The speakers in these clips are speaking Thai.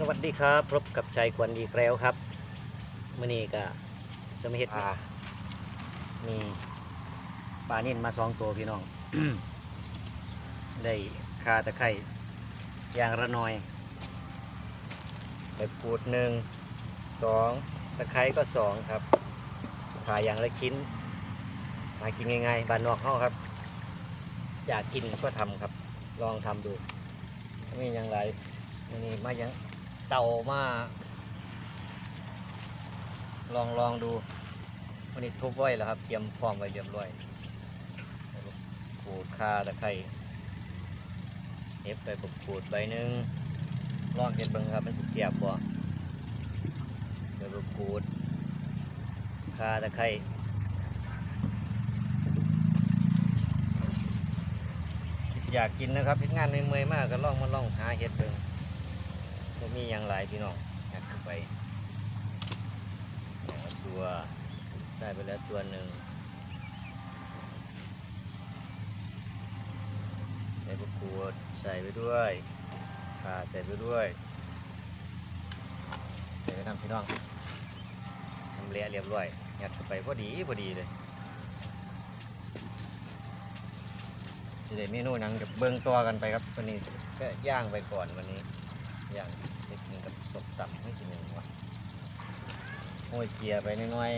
สวัสดีครับพบกับชัยควันดีแกล้วครับมื่อนี้ก็สมเฮ็ดปลามีปลานิ่นมาสองตัวพี่น้อง ได้คาตะไคร่อย่างละหน้อยไปปูดหนึ่งสองตะไคร้ก็สองครับขาอย่างละชิ้นหากินง่ายๆบ้านนอกเขาครับ อยากกินก็ทำครับ ลองทำดูไม่อย่างไรวันนี้มายัง เต่ามา ลองลองดูวันนี้ทุบไว้แล้วครับ เตรียมพร้อมไว้เรียบร้อยขูดคาตะไคร้เอฟไปปุกขูดใบหนึ่งลองเห็นบิ่งครับมันเสียบบ่เดี๋ยวปุกขูดคาตะไคร้อยากกินนะครับเฮ็ดงานเมื่อยๆมากก็ลองมาลองหาเห็ดเบิ่ง ก็มีอย่างไรพี่น้องหักเข้าไปตัวได้ไปแล้วตัวหนึ่งใส่ประกวดใส่ไปด้วยขาใส่ไปด้วยใส่ไปนำพี่น้องทำเละเรียบร้อยยัดเข้าไปพอดีพอดีเลยจะได้เมนูหนังกับเบิ้งตัวกันไปครับวันนี้ก็ย่างไปก่อนวันนี้ อย่างเล็กนึงกับสบต่ำให้กินหนึ่งวะโอ้ยเกียร์ไปน้อย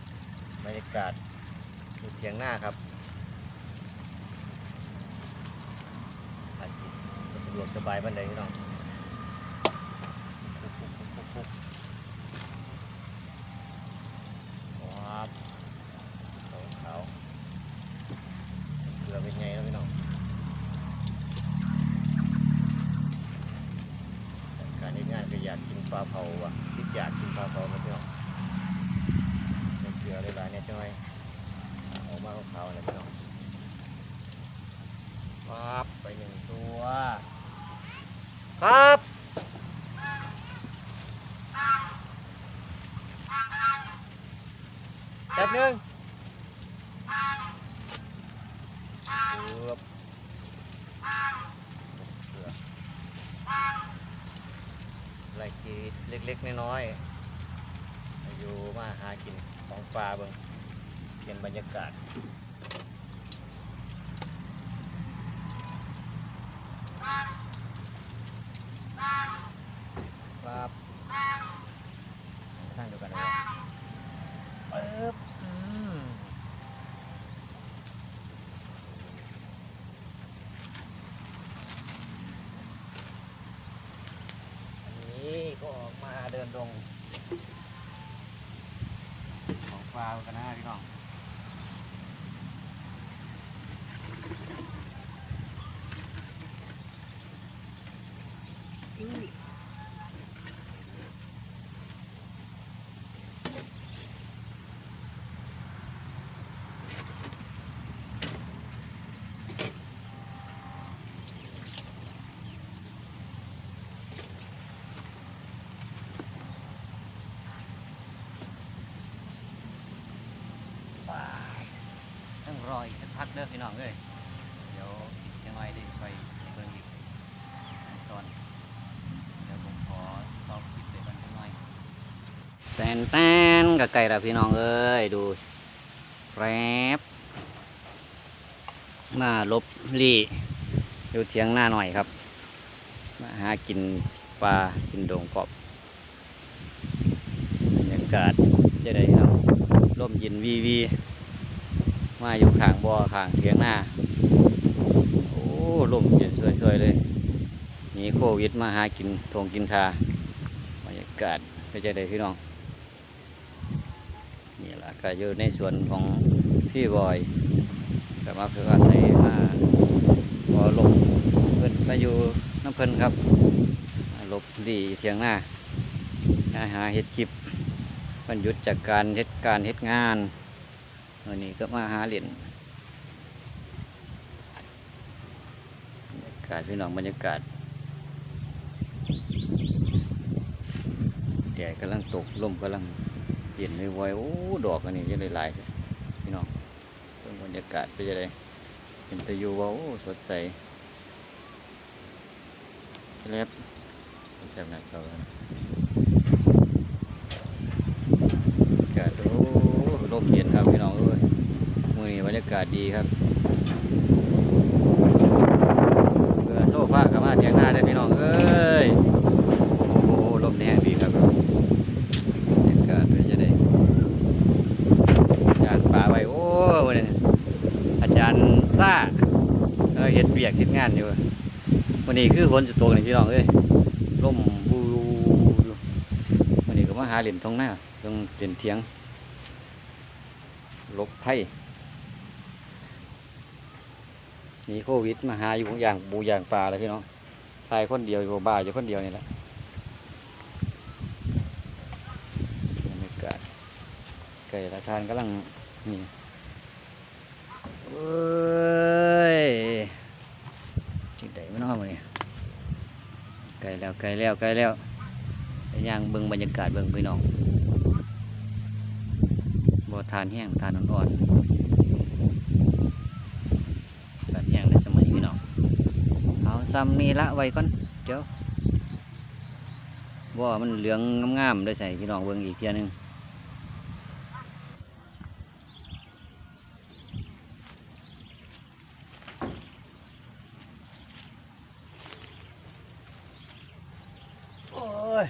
ๆบรรยากาศอยู่เทียงหน้าครับอาจจะสะดวกสบายบันไดพี่น้องปุ๊บๆๆๆว้าวขาวๆเกลือเป็นไงแล้วพี่น้อง การนี้งานก็อยากกินปลา เผาว่ะคิดอยากกินปลาเผามาเที่ยวในเกลือหลายๆเนี่ยจังไงออกมาขาวๆเลยพี่น้องครับไปหนึ่งตัว ครับแป๊บหนึงเกือบเกือบ ไรกีเล็กๆ น้อยๆ อยู่มาหากินของปลาเบิ่งเปลี่ยนบรรยากาศครับทางเดียวกันนะครับปึ๊บอืมอันนี้ก็ออกมาเดินดง ของปลากันนะพี่น้องอุ้ยปลาต้องรออีกสักพักเด้อพี่ น้องเอ้ยเดี๋ยวยังไงได้ไปเบิ่งอีกตอนเดี๋ยวผมขอตอบคลิปเลยกันหน่อยแตนแตนกับไก่ละพี่น้องเอ้ยดูแรบมาลบลี่อยู่เทียงหน้าหน่อยครับมาหากินปลากินโดงกอบบรรยากาศจะได้ครับร่มเย็นวีวี มาอยู่ข้างบ่อข้างเทียงหน้าโอ้ร่มเย็นสวยๆเลยหนีโควิดมาหากินทงกินทาบรรยากาศก็นใจะได้พี่น้องนี่แหละก็อยู่ในส่วนของพี่บอยก็มาเพื่ออาศัยมาพอลงเพิ่นมาอยู่น้ำเพิ่นครับหลบดีเทียงหน้าหาเฮ็ดคลิปมันหยุดจากการเฮ็ดการเฮ็ดงาน วันนี้ก็มาหาเหรียญบรรยากาศพี่น้องบรรยากาศแดดกำลังตกลมกำลังเย็นเลยวยๆโอ้ดอกอันนี้จะหลายๆพี่น้องเพิ่งบรรยากาศไปจะได้เห็นตะยูว่าโอ้สดใสแล้วแคบหนักเขาแล้วนะอากาศโอ้ลมเย็นครับพี่น้องเอ้ยมือนี้บ รยากาศดีครับเบื่อโซฟากับมาเตียงหน้าได้พี่น้องเอ้ยโอ้โหลมแห้งดีครับบรรยากาศเป็นจะได้ยานป่าไว้โอ้วันนี้อาจารย์ซ่าเออเห็ดเบียกเห็ดงานอยู่วันนี้คือฝนสุดตกนี่พี่น้องเอ้ยร่มบูอยู่วันนี้ก็มาหาเหรียญทองหน้าตรงเหรียญเทียงลบไพ่ หนีโควิดมาหาอยู่อย่างบูอย่างปลาเลยพี่น้องตายคนเดียวอยู่บ้าอยู่คนเดียวนี่แหละบรรยากาศไก่ละทานกำลังนี่เอ้ยจิงไดไม่น้อมาเนี่ยไกลแล้วไกลแล้วไกลแล้วไปย่างเบิ่งบรรยากาศเบิ่งพี่น้องบ่ทานแห้งทานอ่อนๆทานแห้งในสมัยพี่น้องเอา ซ้ำนี่ละไว้ก่อนเดี๋ยวบ่มันเหลืองงามๆได้ใส่พี่น้องเบิ่งอีกเทียนึงโอ้ย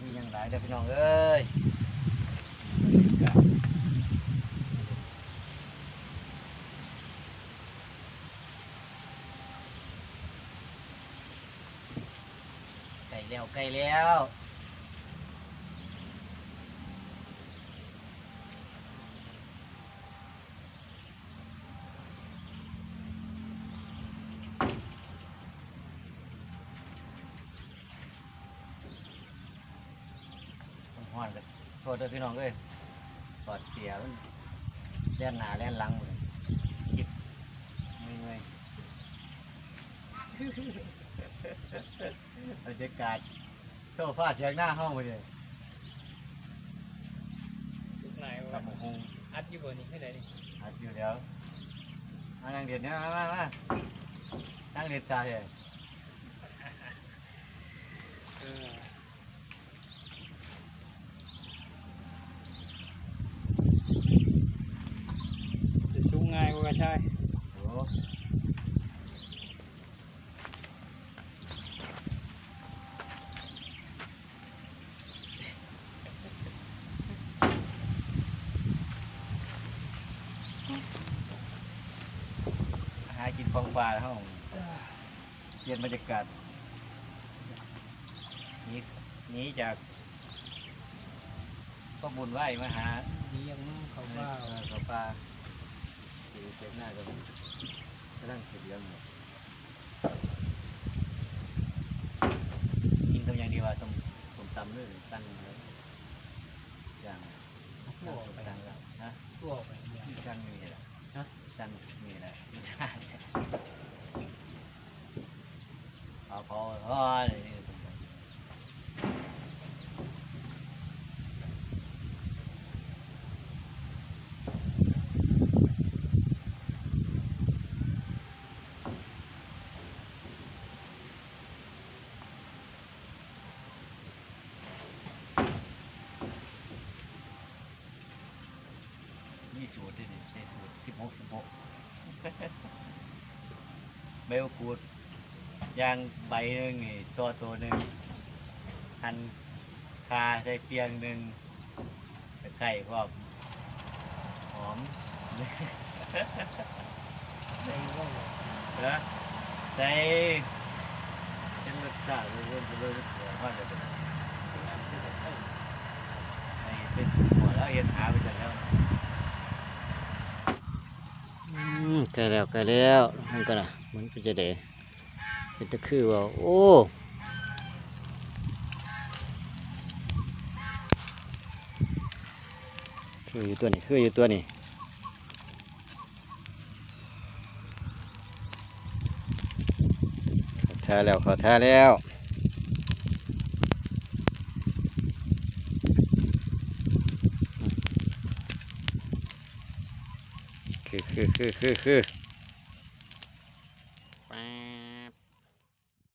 มียังหลายเด้อพี่น้องเอ้ยบรรยากาศใกล้ แล้วใกล้แล้วฮ้อนกันโทษด้อพี่น้องเอ้ยปอดเสียมันแล่นหนาแล่นหลังหมดคิดเมื่อยๆ บรรยากาศโซฟาเชียงหน้าห้องไปเลยสุกไหนกับวะหมูฮงอัดอยู่บนนี้ให้ไหนนี่อัดอยู่เดี๋ยวมานั่งเด็ดเนี่ยมามามานั่งเด็ดตาเลยเออจะสูงง่ายกว่าใช่ โอ้หากินฟองปลาห้องเปลี่ยนบรรยากาศหนี้นี้จากก็บุญไหวมาหานี่ยังเขาว่าเออเขาปลาสีเก็บหน้ากันกำลังเก็บเลี้ยงอยู่กินตรงอย่างเดียวว่าสมสมตำด้วยตั้งเลยอย่างตัวออกไปตั้งแล้วนะตัวออกไปเนี่ยตั้งมีแหละฮะตั้งมีแหละไม่ใช่เอาพอพอเลยนี่สูตรดิใช้ สิบหกสิบหกเบลกูดยางใบหนึ่งนี่ตัวตัวหนึ่งหันคาใส่เปียงหนึ่งตะไคร่พร้อมหอมในะใส่เป็นรสชาติเรื่อยๆเรื่อยๆเรื่อยว่าจะเป็นในเป็นหัวแล้วเห็นหาไปจนแล้วอืม ใกล้แล้วใกล้แล้วมันก็นะมันก็จะเดเป็นตะคือว่าโอ้คืออยู่ตัวนี้คืออยู่ตัวนี้ท้าแล้วขอท้าแล้ว Hı hı hı hı.